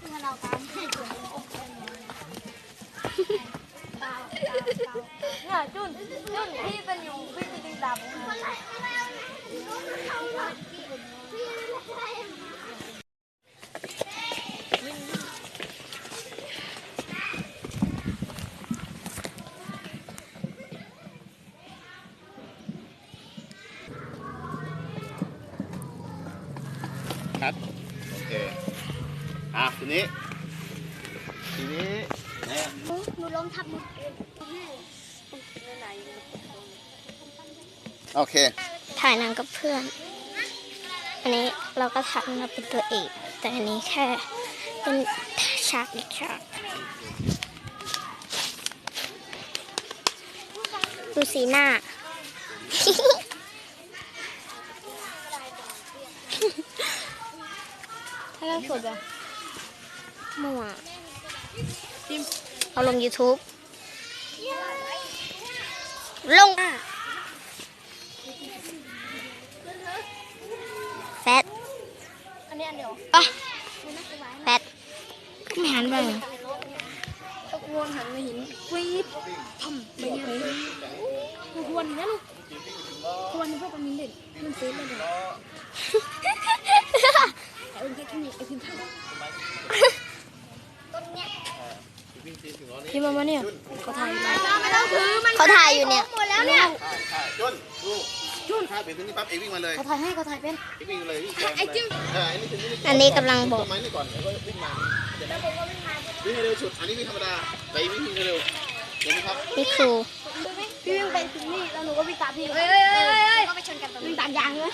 ถ้าเราตามให้จุนอกเป็นน้อยเปล่าเปล่าเปล่า เนี่ยจุนจุนพี่เป็นอยู่พี่เป็นติงตามผมนะ ครับโอเค อะทีนี้ ทีนี้เนี่ยหนูล้มทับมือโอเค ถ่ายหนังกับเพื่อน อันนี้เราก็ถ่ายมาเป็นตัวเอก แต่อันนี้แค่เป็นฉากอีกฉากดูสีหน้าถ้าเราสดอะ มั่วเอาลง YouTube ลงแฟดอันนี้อันเดียวอะแฟดไม่หันไปตะกวนหันมาหินฟีดทำไปยังไงตะกวนนะลูกกวนพวกมันเด็ดมันฟีดเลยเด็ดไอ้คนแค่นี้ไอ้พิมพ์ท่า พี่มามาเนี่ยเขาถ่ายอยู่ไม่ต้องถือมันเขาถ่ายอยู่เนี่ยหมดแล้วเนี่ยใช่ใช่จุนดูจุนถ้าเป็นที่นี่ปั๊บเอวิ่งมาเลยเขาถ่ายให้เขาถ่ายเป็นเอวิ่งเลยวิ่งแซงเลยเอออันนี้ถึงนี่อันนี้กำลังบอกต้นไม้นี่ก่อนแล้วก็วิ่งมาวิ่งให้เร็วสุดอันนี้วิ่งธรรมดาไปวิ่งเร็วเห็นไหมครับนี่ครูพี่วิ่งไปถึงนี่แล้วหนูก็วิ่งตามพี่เฮ้ยเฮ้ยเฮ้ยเฮ้ยก็ไปชนกันตรงวิ่นี้งตามยางเลย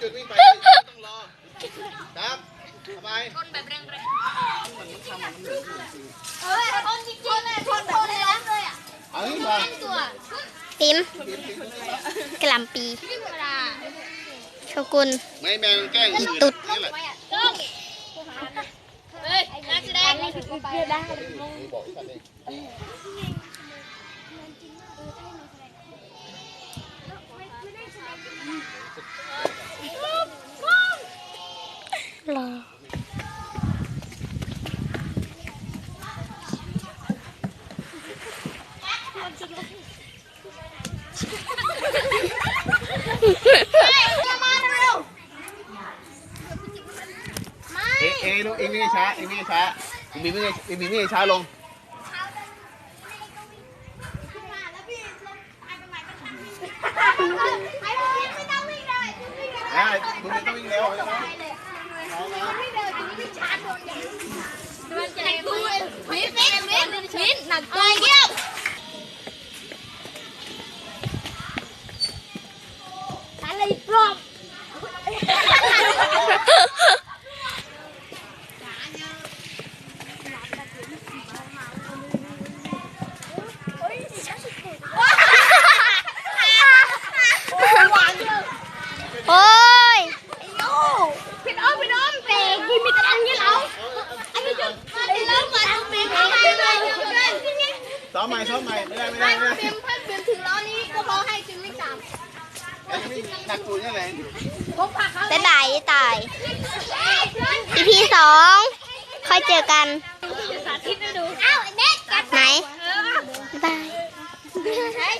จุดวิ่งไปไม่ต้องรอครับทำไมคนแบบแรงๆเฮ้ยคนจริงๆเลยคนแบบเลยเลยอะเอานี่มาตัวปิมสปีดสปีดตรงนี้ครับกะหล่ำปีธรรมดาโชกุนไม่ให้แมวมันแกล้งอื่นตุ๊ดนี่แหละไม่อะต้องเฮ้ยนักแสดงเพื่อได้ นี่บอกฉันเอง รอ เอเอลูกเองวิ่งช้าเองวิ่งช้าเองมีวิ่งเองมีวิ่งช้าลงอ่าคุณไม่ต้องวิ่งเร็วใช่ไหมมันใจพูดมิดมิดมิดมิดหนักตัวเยี่ยม อะไรปลอมโอ้ยพี่น้องพี่น้องเตะกินมีตะลังยี่เราอันนี้จุดมาเดี๋ยวเบไอ้วิ่งหนักตัวนี่แหละพบปะเขาบ๊ายบายตาย EP สองค่อยเจอกันสาธิตให้ดูอ้าวเน็ตกัดไหนเออบ๊ายบายเฮ้ย